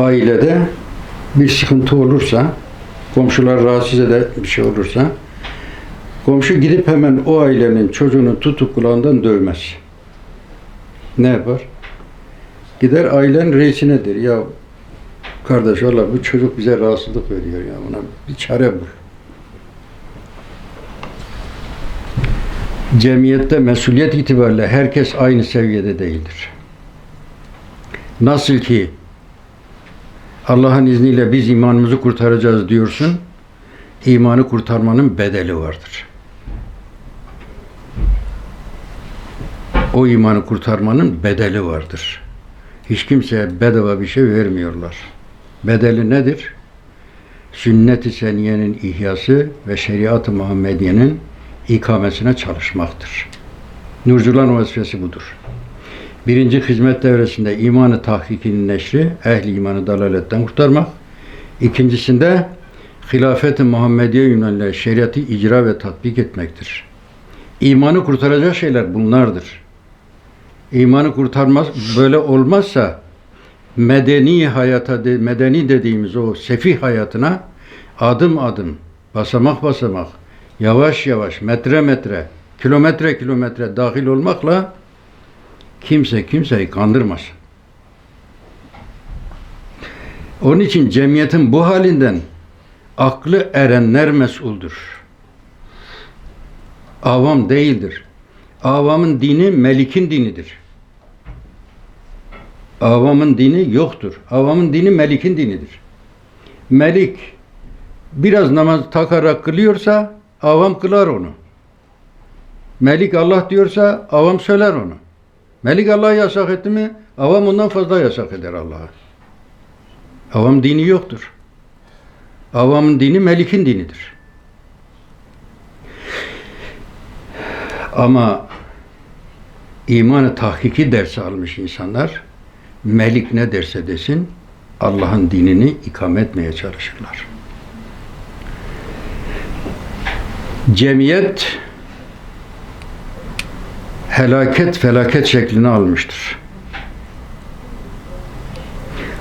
ailede bir sıkıntı olursa, komşular rahatsız eder bir şey olursa, komşu gidip hemen o ailenin çocuğunu tutup kulağından dövmez. Ne yapar? Gider ailenin reisine der. Ya kardeş valla bu çocuk bize rahatsızlık veriyor ya. Buna bir çare bul. Cemiyette mesuliyet itibariyle herkes aynı seviyede değildir. Nasıl ki Allah'ın izniyle biz imanımızı kurtaracağız diyorsun, imanı kurtarmanın bedeli vardır. O imanı kurtarmanın bedeli vardır. Hiç kimseye bedava bir şey vermiyorlar. Bedeli nedir? Sünnet-i seniyenin ihyası ve şeriat-ı Muhammediye'nin ikamesine çalışmaktır. Nurculan vazifesi budur. Birinci hizmet devresinde imanı tahkikinin neşri, ehli imanı dalaletten kurtarmak. İkincisinde hilafet-i Muhammediye yöneliyle şeriatı icra ve tatbik etmektir. İmanı kurtaracak şeyler bunlardır. İmanı kurtarmaz, böyle olmazsa medeni hayata, de- medeni dediğimiz o sefih hayatına adım adım, basamak basamak, yavaş yavaş, metre metre, kilometre kilometre dahil olmakla kimse kimseyi kandırmaz. Onun için cemiyetin bu halinden aklı erenler mesuldür. Avam değildir. Avamın dini Melik'in dinidir. Avamın dini yoktur. Avamın dini Melik'in dinidir. Melik biraz namaz takarak kılıyorsa avam kılar onu. Melik Allah diyorsa avam söyler onu. Melik Allah yasak etti mi avam ondan fazla yasak eder Allah'a. Avam dini yoktur. Avamın dini Melik'in dinidir. Ama imanı tahkiki dersi almış insanlar Melik ne derse desin Allah'ın dinini ikame etmeye çalışırlar. Cemiyet helaket felaket şeklini almıştır.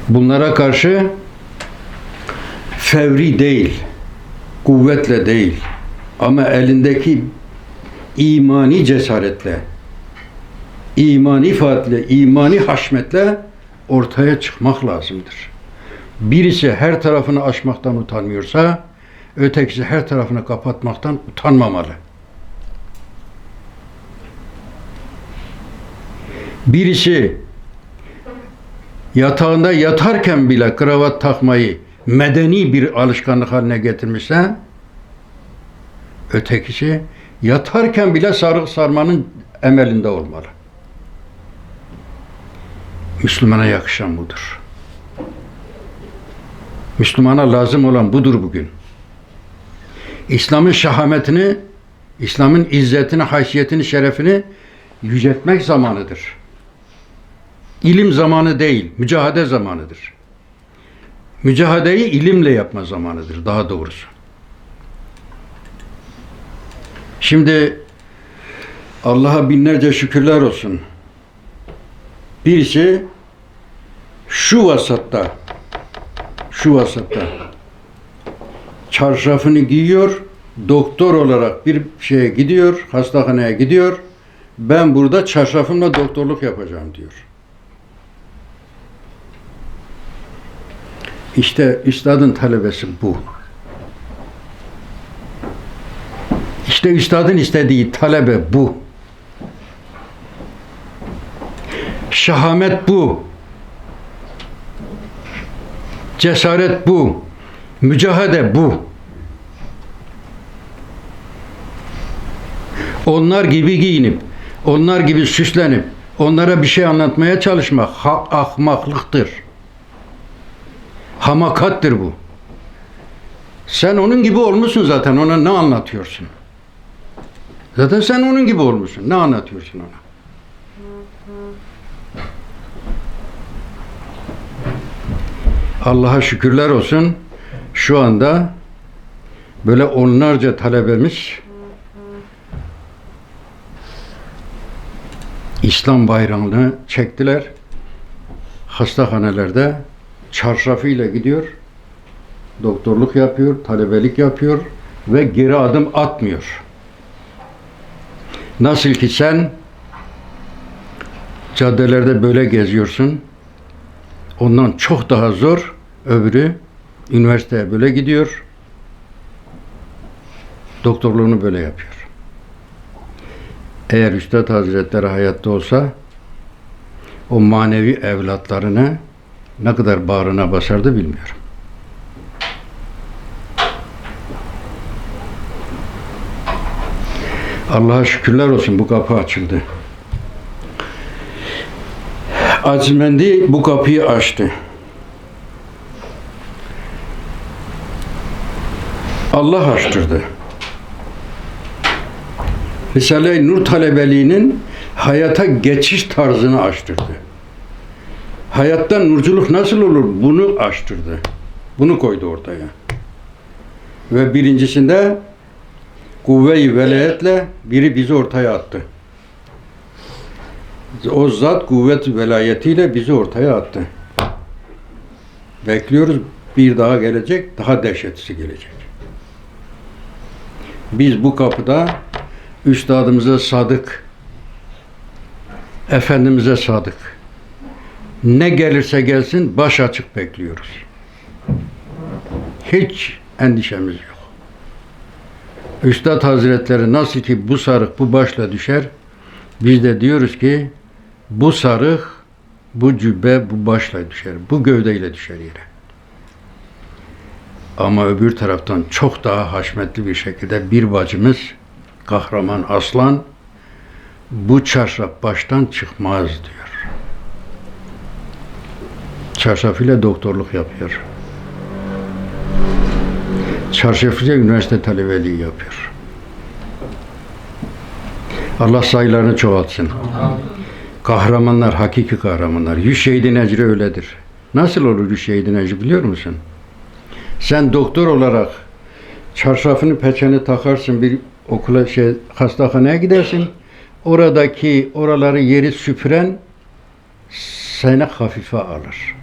Bunlara karşı fevri değil, kuvvetle değil ama elindeki imani cesaretle, imani faatle, imani haşmetle ortaya çıkmak lazımdır. Birisi her tarafını aşmaktan utanmıyorsa, ötekisi her tarafını kapatmaktan utanmamalı. Birisi yatağında yatarken bile kravat takmayı medeni bir alışkanlık haline getirmişse, ötekisi yatarken bile sarık sarmanın emelinde olmalı. Müslümana yakışan budur. Müslümana lazım olan budur bugün. İslam'ın şahametini, İslam'ın izzetini, haysiyetini, şerefini yüceltmek zamanıdır. İlim zamanı değil, mücahede zamanıdır. Mücahadeyi ilimle yapma zamanıdır daha doğrusu. Şimdi Allah'a binlerce şükürler olsun. Birisi şu vasatta şu vasatta çarşafını giyiyor, doktor olarak bir şeye gidiyor, hastahaneye gidiyor. Ben burada çarşafımla doktorluk yapacağım diyor. İşte üstadın talebesi bu. İşte üstadın istediği talebe bu. Şahamet bu. Cesaret bu. Mücahede bu. Onlar gibi giyinip, onlar gibi süslenip, onlara bir şey anlatmaya çalışmak ahmaklıktır. Hamakattır bu. Sen onun gibi olmuşsun zaten ona ne anlatıyorsun? Zaten sen onun gibi olmuşsun. Ne anlatıyorsun ona? Allah'a şükürler olsun. Şu anda böyle onlarca talebemiz İslam bayrağını çektiler. Hastahanelerde çarşafıyla gidiyor. Doktorluk yapıyor, talebelik yapıyor ve geri adım atmıyor. Nasıl ki sen caddelerde böyle geziyorsun. Ondan çok daha zor öbürü üniversiteye böyle gidiyor. Doktorluğunu böyle yapıyor. Eğer Üstad Hazretleri hayatta olsa o manevi evlatlarını ne kadar bağrına basardı bilmiyorum. Allah'a şükürler olsun bu kapı açıldı. Azmendi bu kapıyı açtı. Allah açtırdı. Risale-i Nur talebeliğinin hayata geçiş tarzını açtırdı. Hayatta nurculuk nasıl olur? Bunu açtırdı. Bunu koydu ortaya. Ve birincisinde kuvve-i velayetle biri bizi ortaya attı. O zat kuvvet velayetiyle bizi ortaya attı. Bekliyoruz bir daha gelecek, daha dehşetlisi gelecek. Biz bu kapıda üstadımıza sadık, Efendimiz'e sadık. Ne gelirse gelsin baş açık bekliyoruz. Hiç endişemiz yok. Üstad Hazretleri nasıl ki bu sarık bu başla düşer, biz de diyoruz ki bu sarık, bu cübbe bu başla düşer, bu gövdeyle düşer yere. Ama öbür taraftan çok daha haşmetli bir şekilde bir bacımız, kahraman aslan, bu çarşaf baştan çıkmaz diyor. Çarşaf ile doktorluk yapıyor. Çarşaf ile üniversite talebeliği yapıyor. Allah sayılarını çoğaltsın. Kahramanlar, hakiki kahramanlar. Yüz şehidin ecri öyledir. Nasıl olur yüz şehidin ecri biliyor musun? Sen doktor olarak çarşafını peçeni takarsın bir okula şey hastahaneye gidersin. Oradaki oraları yeri süpüren seni hafife alır.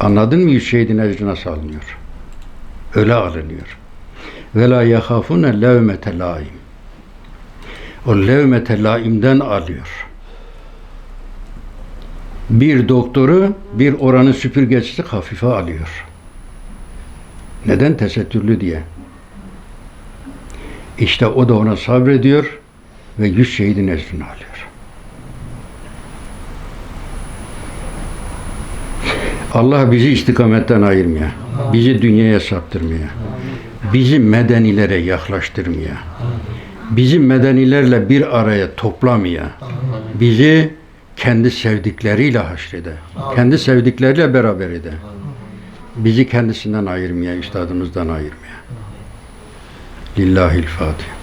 Anladın mı şehidin ecri nasıl alınıyor? Öyle alınıyor. Ve la yahafune levmete laim. O levmete laimden alıyor. Bir doktoru bir oranın süpürgecisi hafife alıyor. Neden? Tesettürlü diye. İşte o da ona sabrediyor ve yüz şehidin ecrini alıyor. Allah bizi istikametten ayırmaya, bizi dünyaya saptırmaya, bizi medenilere yaklaştırmaya, bizi medenilerle bir araya toplamaya, bizi kendi sevdikleriyle haşrede, kendi sevdikleriyle beraber ede. Bizi kendisinden ayırmaya, üstadımızdan ayırmaya. Lillahil Fatiha.